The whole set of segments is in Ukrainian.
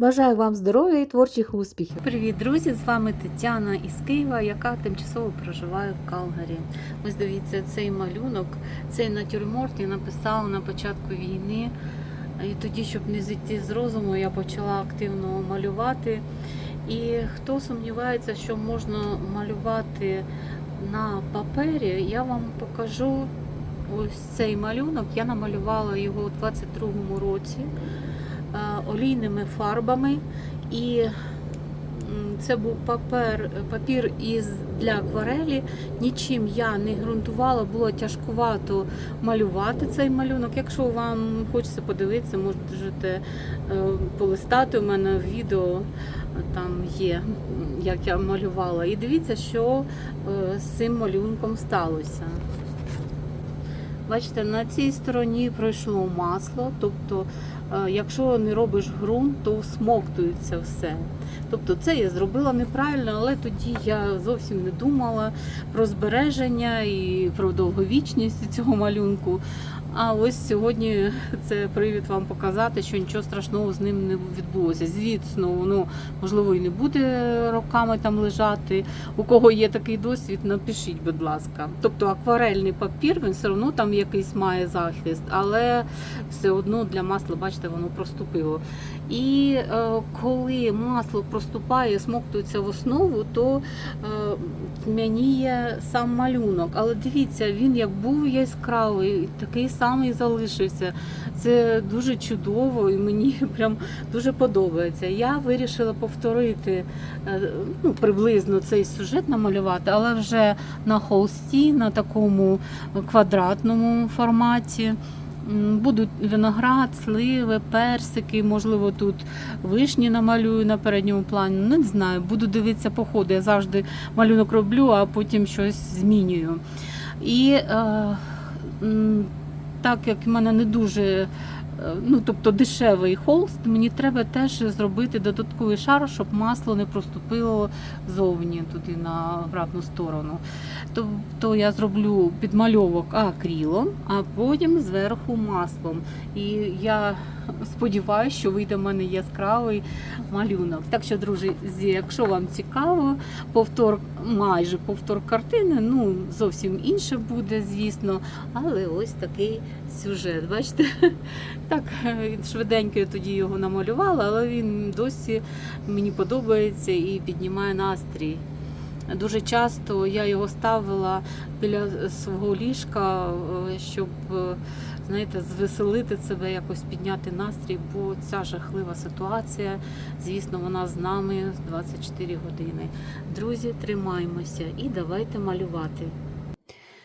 Бажаю вам здоров'я і творчих успіхів. Привіт, друзі! З вами Тетяна із Києва, яка тимчасово проживає в Калгарі. Ось дивіться, цей малюнок, цей натюрморт я написала на початку війни. І тоді, щоб не зійти з розуму, я почала активно малювати. І хто сумнівається, що можна малювати на папері, я вам покажу ось цей малюнок. Я намалювала його у 22-му році олійними фарбами. І це був папер, папір із для акварелі. Нічим я не ґрунтувала, було тяжкувато малювати цей малюнок. Якщо вам хочеться подивитися, можете е, полистати. У мене відео е, там є, як я малювала. І дивіться, що е, з цим малюнком сталося. Бачите, на цій стороні пройшло масло, тобто, е, якщо не робиш ґрунт, то всмоктується все. Тобто це я зробила неправильно, але тоді я зовсім не думала про збереження і про довговічність цього малюнку. А ось сьогодні це привід вам показати, що нічого страшного з ним не відбулося. Звісно, воно можливо і не буде роками там лежати. У кого є такий досвід, напишіть, будь ласка. Тобто акварельний папір, він все одно там якийсь має захист, але все одно для масла, бачите, воно проступило. І е, коли масло проступає, смоктується в основу, то е, тьмяніє сам малюнок. Але дивіться, він як був яскравий, такий самий залишився. Це дуже чудово і мені прям дуже подобається. Я вирішила повторити е, ну, приблизно цей сюжет намалювати, але вже на холсті, на такому квадратному форматі. Будуть виноград, сливи, персики, можливо, тут вишні намалюю на передньому плані. Ну, не знаю, буду дивитися по ходу. Я завжди малюнок роблю, а потім щось змінюю. І е, так як в мене не дуже е, ну, тобто дешевий холст, мені треба теж зробити додатковий шар, щоб масло не проступило зовні туди на обратну сторону. Тобто я зроблю підмальовок акрилом, а потім зверху маслом. І я сподіваюся, що вийде в мене яскравий малюнок. Так що, друзі, якщо вам цікаво, повтор, майже повтор картини, ну зовсім інше буде, звісно, але ось такий сюжет. Бачите? Так, швиденько я тоді його намалювала, але він досі мені подобається і піднімає настрій. Дуже часто я його ставила біля свого ліжка, е, щоб е, знаєте, звеселити себе, якось підняти настрій, бо ця жахлива ситуація, звісно, вона з нами 24 години. Друзі, тримаймося і давайте малювати.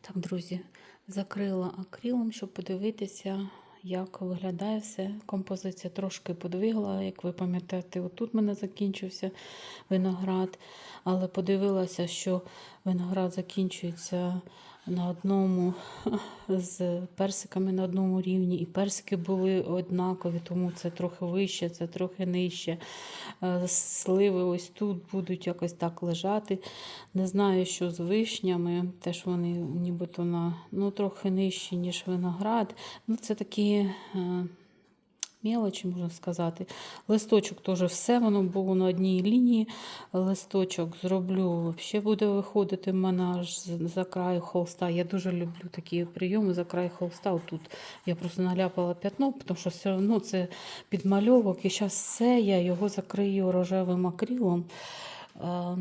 Так, друзі, закрила акрилом, щоб подивитися, як виглядає все. Композиція трошки подвигла, як ви пам'ятаєте, отут в мене закінчився виноград, але подивилася, що виноград закінчується на одному з персиками на одному рівні, і персики були однакові, тому це трохи вище, це трохи нижче. Е, Сливи ось тут будуть якось так лежати. Не знаю, що з вишнями, теж вони нібито на ну, трохи нижчі, ніж виноград. Ну, Це такі. Мелочі, можна сказати. Листочок теж все, воно було на одній лінії. Листочок зроблю, ще буде виходити в за краю холста. Я дуже люблю такі прийоми за край холста. Отут я просто наляпала п'ятно, тому що все одно це підмальовок. І зараз все, я його закрию рожевим акрилом. Е,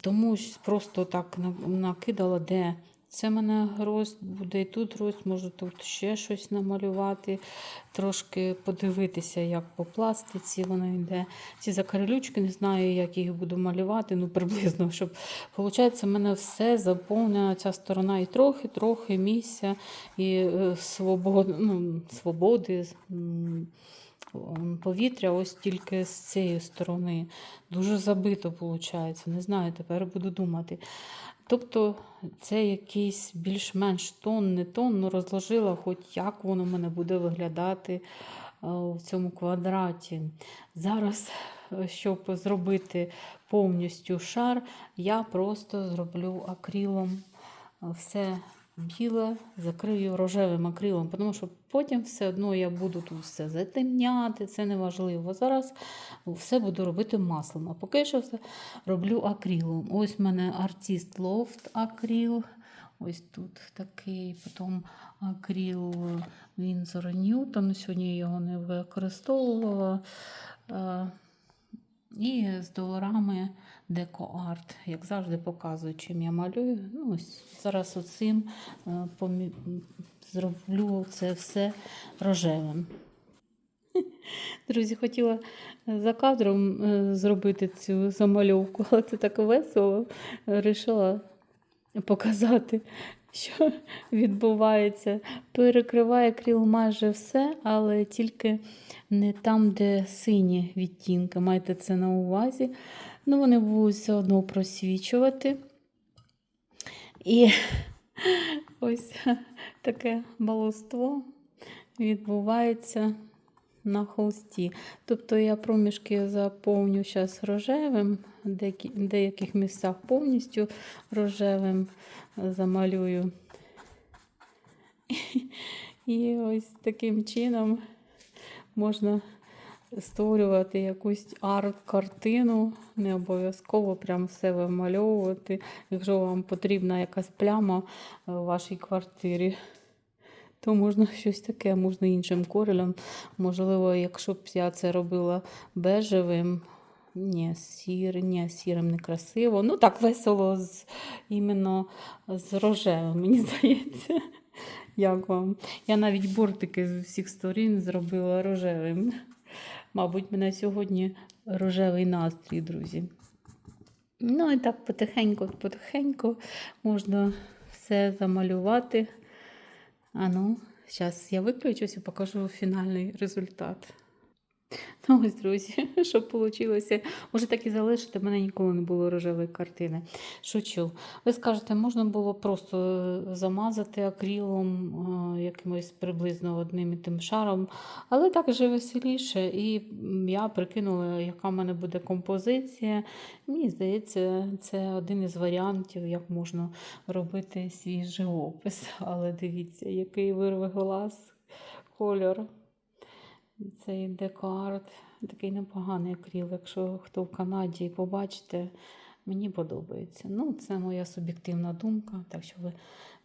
Тому просто так накидала, де це мене гроздь буде і тут гроздь, можу тут ще щось намалювати, трошки подивитися, як по пластиці воно йде. Ці закарелючки, не знаю, як їх буду малювати, ну приблизно, щоб Получається, в мене все заповнена ця сторона і трохи-трохи місця і е, свобод, ну, свободи. Повітря ось тільки з цієї сторони. Дуже забито виходить. Не знаю, тепер буду думати. Тобто це якийсь більш-менш тон, не тон, ну розложила, хоч як воно в мене буде виглядати е, в цьому квадраті. Зараз, е, щоб зробити повністю шар, я просто зроблю акрилом е, все біле закрию рожевим акрилом, тому що потім все одно я буду тут все затемняти, це не важливо. Зараз все буду робити маслом. А поки що все роблю акрилом. Ось в мене артист лофт акрил. Ось тут такий, потім акрил Вінзор Ньютон. Сьогодні я його не використовувала. Е, І з доларами Деко Арт. Як завжди показую, чим я малюю. Ну, ось зараз оцим е, зроблю це все рожевим. Друзі, хотіла за кадром е, зробити цю замальовку, але це так весело. Рішила показати, що відбувається. Перекриває крил майже все, але тільки не там, де сині відтінки. Майте це на увазі. Ну, вони будуть все одно просвічувати. І ось таке баловство відбувається на холсті. Тобто я проміжки заповню зараз рожевим, в деяких місцях повністю рожевим замалюю. І ось таким чином можна створювати якусь арт-картину, не обов'язково прям все вимальовувати, якщо вам потрібна якась пляма в вашій квартирі. То можна щось таке, можна іншим кольором. Можливо, якщо б я це робила бежевим, ні, сір, ні, сірим некрасиво. Ну так весело з, іменно з рожевим, мені здається. Як вам? Я навіть бортики з усіх сторін зробила рожевим. Мабуть, мене сьогодні рожевий настрій, друзі. Ну і так потихеньку-потихеньку можна все замалювати. А ну, зараз я виключусь і покажу фінальний результат. Ну, ось, друзі, що вийшло. Може, так і залишити, в мене ніколи не було рожевої картини. Шучу. Ви скажете, можна було просто замазати акрилом е, якимось приблизно одним і тим шаром, але так же веселіше. І я прикинула, яка в мене буде композиція. Мені здається, це один із варіантів, як можна робити свій живопис. Але дивіться, який вирве глаз, кольор. Цей декарт, такий непоганий акріл. Якщо хто в Канаді побачите, мені подобається. Ну, це моя суб'єктивна думка, так що ви,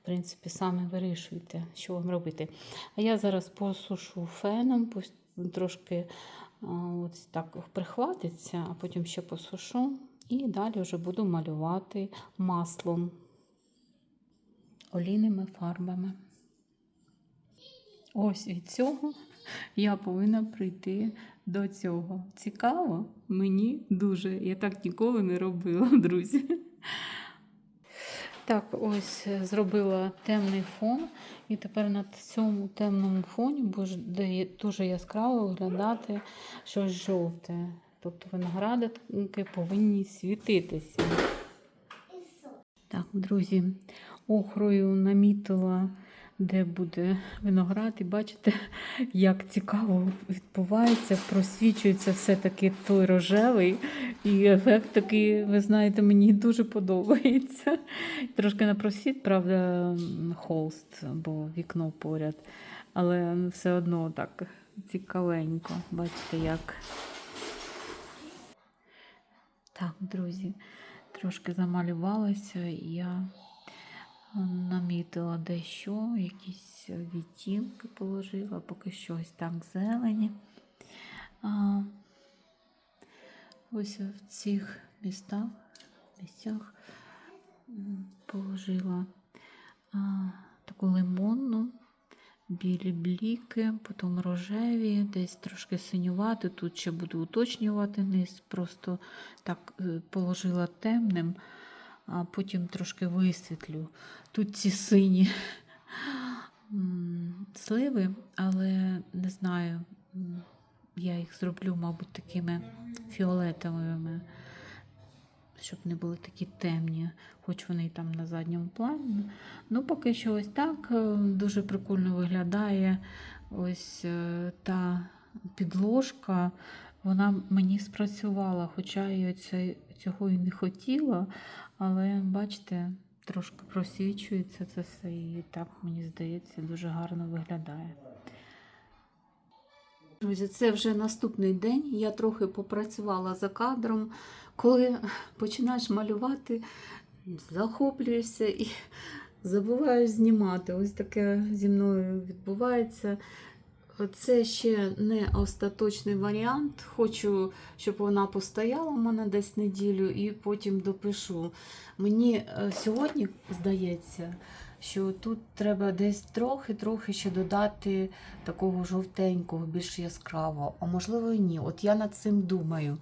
в принципі, самі вирішуєте, що вам робити. А я зараз посушу феном, трошки ось так прихватиться, а потім ще посушу. І далі вже буду малювати маслом, олійними фарбами. Ось від цього я повинна прийти до цього. Цікаво? Мені дуже. Я так ніколи не робила, друзі. Так, ось е, зробила темний фон, і тепер на цьому темному фоні буде дуже яскраво виглядати щось жовте. Тобто виноградики повинні світитися. Так, друзі, охрою намітила де буде виноград, і бачите, як цікаво відбувається, просвічується все-таки той рожевий. І ефект такий, ви знаєте, мені дуже подобається. Трошки на просвіт, правда, холст, бо вікно поряд. Але все одно так цікавенько. Бачите, як. Так, друзі, трошки замалювалася і я намітила дещо, якісь відтінки положила, поки що ось так зелені. А, Ось в цих містах, місцях положила а, таку лимонну, білі бліки, потім рожеві, десь трошки синювати. Тут ще буду уточнювати низ, просто так е, положила темним а потім трошки висвітлю. Тут ці сині сливи, але не знаю, я їх зроблю, мабуть, такими фіолетовими, щоб не були такі темні, хоч вони і там на задньому плані. Ну, поки що ось так е, дуже прикольно виглядає ось е, та підложка. Вона мені спрацювала, хоча я цього і не хотіла, але бачите, трошки просвічується це все, і так, мені здається, дуже гарно виглядає. Друзі, це вже наступний день. Я трохи попрацювала за кадром. Коли починаєш малювати, захоплюєшся і забуваєш знімати. Ось таке зі мною відбувається. Це ще не остаточний варіант. Хочу, щоб вона постояла у мене десь неділю і потім допишу. Мені е, сьогодні здається, що тут треба десь трохи-трохи ще додати такого жовтенького, більш яскравого, а можливо і ні. От я над цим думаю.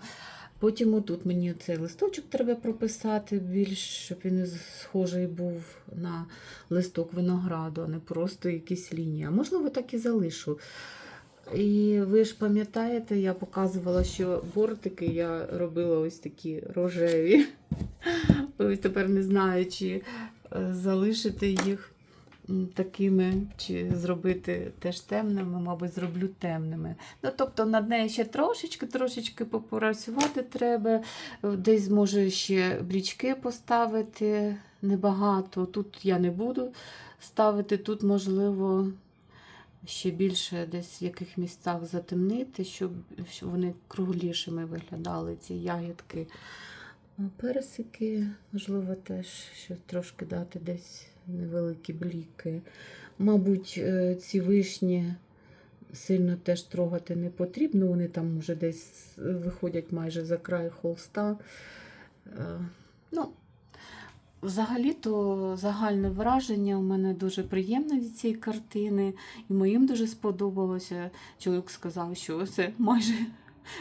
Потім отут мені цей листочок треба прописати більш, щоб він схожий був на листок винограду, а не просто якісь лінії. А можливо, так і залишу. І ви ж пам'ятаєте, я показувала, що бортики я робила ось такі рожеві. Ось тепер не знаю, чи е, залишити їх такими, чи зробити теж темними, мабуть, зроблю темними. Ну, тобто над нею ще трошечки, трошечки попрацювати треба. Е, Десь може ще брічки поставити небагато. Тут я не буду ставити, тут можливо. Ще більше десь в яких місцях затемнити, щоб, вони круглішими виглядали, ці ягідки. Персики, можливо, теж що трошки дати десь невеликі бліки. Мабуть, е, ці вишні сильно теж трогати не потрібно. Вони там вже десь виходять майже за край холста. Е, Ну, Взагалі-то загальне враження у мене дуже приємне від цієї картини, і моїм дуже сподобалося. Чоловік сказав, що це майже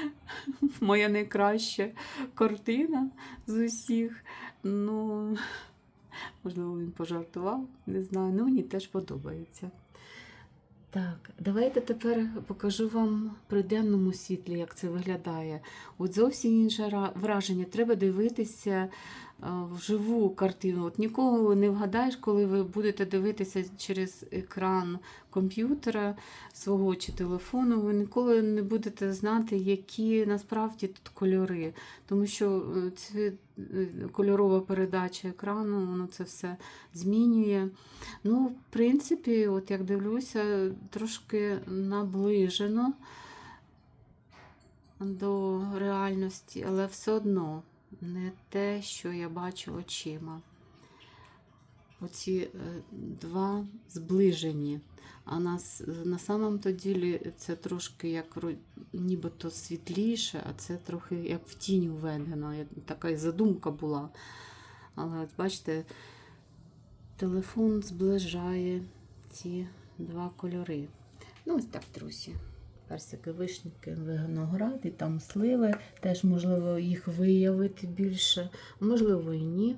моя найкраща картина з усіх. Ну, можливо, він пожартував, не знаю. Ну, мені теж подобається. Так, давайте тепер покажу вам при денному світлі, як це виглядає. От зовсім інше враження. Треба дивитися вживу картину. От нікого не вгадаєш, коли ви будете дивитися через екран комп'ютера свого чи телефону. Ви ніколи не будете знати, які насправді тут кольори. Тому що е, цвіт, е, кольорова передача екрану, воно це все змінює. Ну, в принципі, от як дивлюся, трошки наближено до реальності, але все одно не те, що я бачу очима. Оці е, два зближені. А на, на самом то ділі це трошки як нібито світліше, а це трохи як в тінь введено. Така і задумка була. Але от бачите, телефон зближає ці два кольори. Ну, ось так, друзі. Персики, вишники, виноград і там сливи. Теж можливо їх виявити більше, можливо, і ні.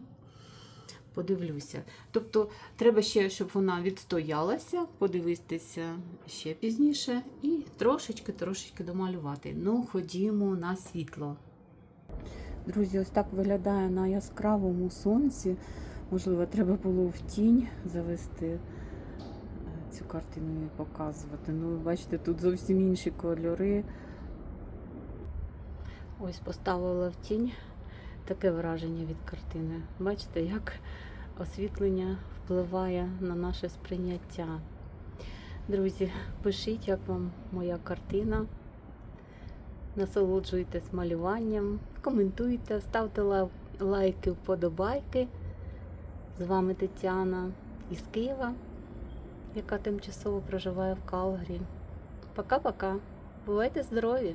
Подивлюся. Тобто, треба ще, щоб вона відстоялася, подивитися ще пізніше і трошечки-трошечки домалювати. Ну, ходімо на світло. Друзі, ось так виглядає на яскравому сонці. Можливо, треба було в тінь завести цю картину і показувати. Ну, ви бачите, тут зовсім інші кольори. Ось поставила в тінь таке враження від картини. Бачите, як освітлення впливає на наше сприйняття. Друзі, пишіть, як вам моя картина. Насолоджуйтесь малюванням, коментуйте, ставте лай- лайки, вподобайки. З вами Тетяна із Києва, яка тимчасово проживає в Калгарі. Пока-пока. Бувайте здорові!